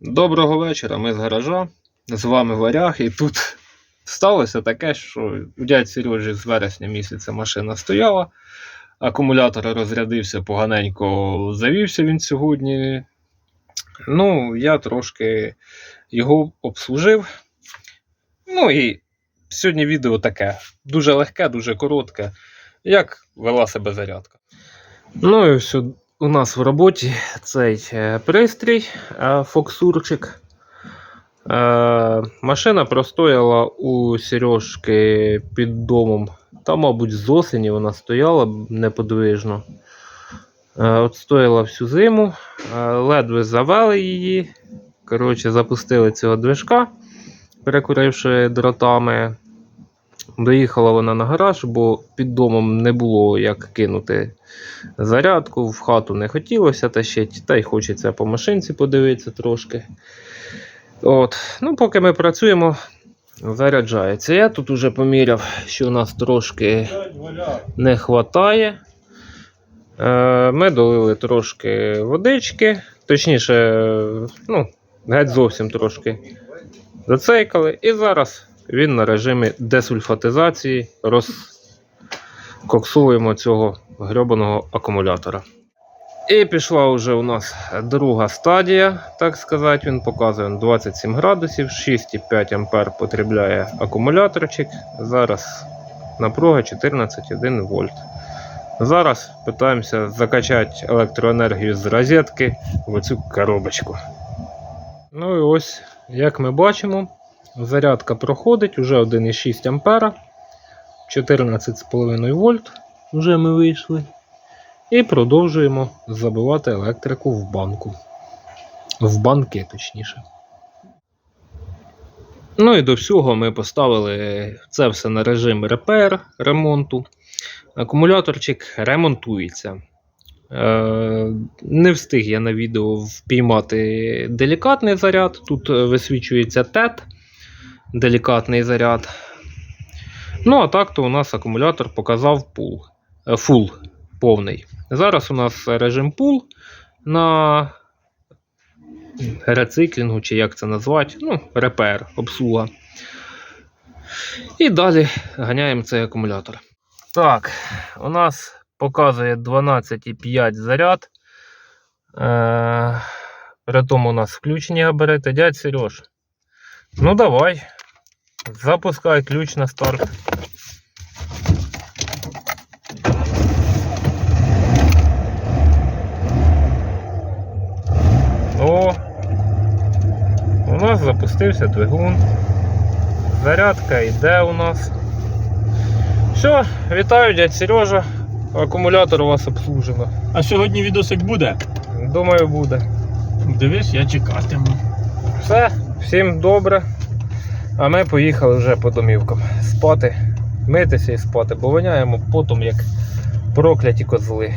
Доброго вечора, ми з гаража. З вами Варяг, і тут сталося таке, що у дядь Сережі з вересня місяця машина стояла, акумулятор розрядився поганенько, завівся він сьогодні. Ну, я трошки його обслужив. Ну і сьогодні відео таке дуже легке, дуже коротке, як вела себе зарядка. Ну і все, у нас в роботі цей е, пристрій, е, фоксурчик. Е, машина простояла у Сережки під домом. Там, мабуть, з осені вона стояла неподвижно. От стояла всю зиму, ледве завели її. Коротше, запустили цього движка, перекуривши дротами. Доїхала вона на гараж, бо під домом не було як кинути зарядку, в хату не хотілося тащити, та й хочеться по машинці подивитися трошки. От. Ну, поки ми працюємо, заряджається. Я тут уже поміряв, що у нас трошки не вистачає. Е, ми долили трошки водички, точніше, ну, геть зовсім трошки зацейкали. І зараз він на режимі десульфатизації розкоксуємо цього грьобаного акумулятора. І пішла вже у нас друга стадія, так сказати. Він показує 27 градусів, 6,5 ампер потребляє акумуляторчик. Зараз напруга 14,1 вольт. Зараз питаємося закачати електроенергію з розетки в оцю коробочку. Ну і ось, як ми бачимо, зарядка проходить уже 1,6 ампера, 14,5 вольт. Вже ми вийшли. І продовжуємо забивати електрику в банку. В банки, точніше. Ну і до всього ми поставили це все на режим РПР ремонту. Акумуляторчик ремонтується. Е, не встиг я на відео впіймати делікатний заряд. Тут е, висвічується TET, делікатний заряд. Ну, а так то у нас акумулятор показав пул, е, фул повний. Зараз у нас режим пул на рециклінгу, чи як це назвати, ну, РПР, обслуга. І далі ганяємо цей акумулятор. Так, у нас показує 12,5 заряд. Е, при тому у нас включені габарити. Дядь Сереж. Ну давай. Запускай ключ на старт. О, у нас запустився двигун. Зарядка йде у нас. Все, вітаю, дядь Сережа. Акумулятор у вас обслужено. А сьогодні відосик буде? Думаю, буде. Дивись, я чекатиму. Все, всім добре. А ми поїхали вже по домівкам. Спати, митися і спати, бо воняємо потом як прокляті козли.